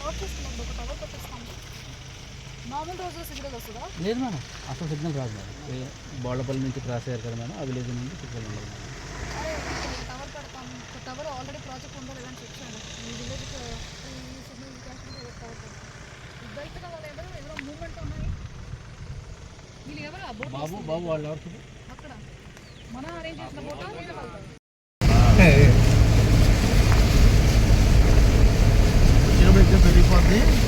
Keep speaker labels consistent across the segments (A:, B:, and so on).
A: Note ఒక tower పెట్టేస్తాం మామూలు రోజు సిగ్నల్ వస్తుందా
B: లేదు మేడం. అసలు సిగ్నల్ రాదు మేడం. ఏ బోళ్ళపల్లి నుంచి క్రాస్ అయ్యారు కదా మేడం ఆ విలేజ్ నుంచి సిగ్నల్ ఉండదు
A: టవర్ పెడతాం ఒక టవర్ ఆల్రెడీ ప్రాజెక్ట్ ఉందో లేదని చెక్ చేయండి ఈ విలేజ్ ఈ సిగ్నల్ క్యాష్ టవర్ పెడతాం బయట వాళ్ళు ఎవరు ఎవరో మూమెంట్ ఉన్నాయి వీళ్ళు ఎవరు
B: బాబు బాబు వాళ్ళు ఎవరు
A: అక్కడ మనం అరేంజ్ చేసిన
C: Yeah.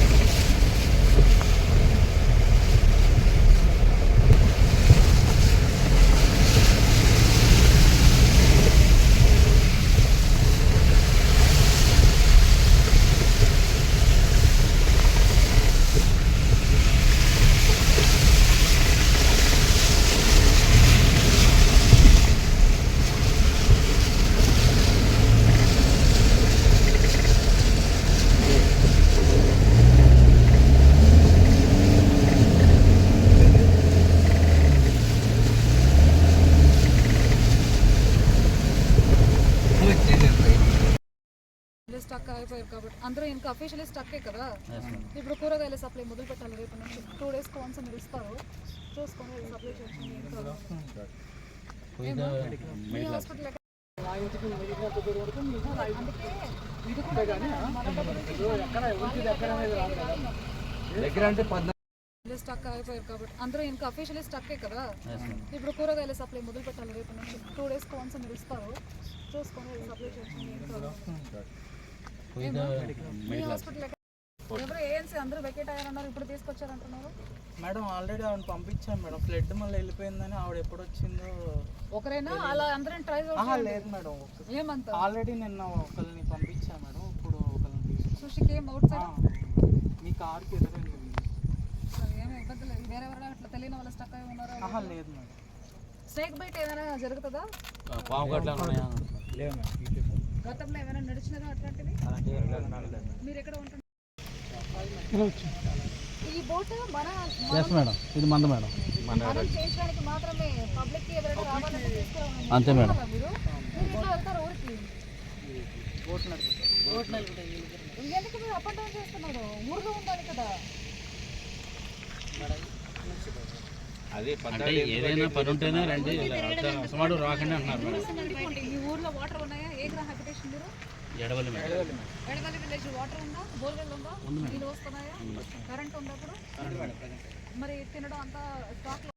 A: స్టక్ అయిపోయారు కాబట్టి అందరూ ఇంకా అఫీషియలీ స్టక్కే కదా. ఇప్పుడు కూరగాయల సప్లై మొదలు పెట్టాలి రేపు నుంచి. టూ డేస్ వన్స్ మీరు ఇస్తారు. చూసుకొని సప్లై
B: పోయిన
A: మీ హాస్పిటల్?
C: దగ్గర అంటే
A: స్టక్ అయిపోయారు కాబట్టి అందరూ ఇంకా అఫీషియలీ స్టక్కే కదా. ఇప్పుడు కూరగాయల సప్లై మొదలు పెట్టాలి రేపు నుంచి. టూ డేస్ వన్స్ మీరు ఇస్తారు. చూసుకొని సప్లై చేసి
D: మేడం ఆల్రెడీ ఆవిడ పంపించాను మేడం. ఫ్లడ్ మళ్ళీ వెళ్ళిపోయిందని ఆవిడ ఎప్పుడు వచ్చిందో
A: ఒకరేనా అలా అందరం ట్రై
D: లేదు మేడం
A: ఏమంత
D: ఆల్రెడీ నిన్న ఒకరిని పంపించాను మేడం. ఇప్పుడు ఒకరిని తీసుకు
A: సో షీ కేమ్ అవుట్
D: మీ కార్కి ఎదురండి
A: ఏమి ఇబ్బంది లేదు. వేరే ఎవరైనా అట్లా తెలియని వాళ్ళ స్టక్ అయి ఉన్నారా?
D: ఆహా లేదు మేడం.
A: స్నేక్ బైట్ ఏదైనా జరుగుతుందా?
B: పాము ఉన్నాయా?
A: గతంలో ఏమైనా నడిచినదా అట్లాంటివి? మీరు ఎక్కడ ఉంటున్నారు? ఈ బోట్ మన
B: ఎస్ మేడం ఇది మంద మేడం
A: మనం చేయించడానికి మాత్రమే పబ్లిక్కి ఎవరైనా రావాలంటే తీసుకురావాలి
B: అంతే మేడం
A: మీరు మీరు ఇట్లా వెళ్తారు ఊరికి?
D: బోట్ నడుపుతారు బోట్ నడుపుతాయి
A: ఎందుకు మీరు అప్ అండ్ డౌన్ చేస్తున్నారు? ఊర్లో ఉండాలి కదా.
B: అంటే ఏదైనా పని ఉంటేనే రండి. రాకండి అంటున్నారు మేడం
A: మీ ఊర్లో వాటర్ ఉన్నాయా ఏ గ్రహ హ్యాబిటేషన్ మీరు
B: Edavalli madam
A: Edavalli village water ఉందా? బోర్వెల్ ఉందా? నీళ్ళు వస్తున్నాయా? కరెంట్ ఉందా అప్పుడు మరి తినడం అంతా స్టాక్